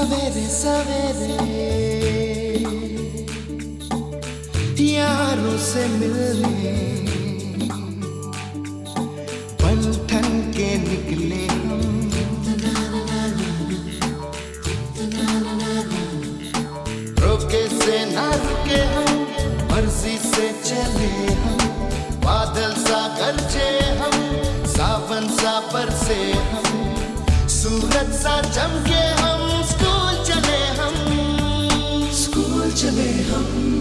सवेरे यारों से मिलने बन ठन के निकले हम रोके से ना रुके हम मर्ज़ी से चले हम बादल सा गरजे हम सावन सा बरसे हम सूरज सा चमके हम स्कूल चले हम स्कूल चले हम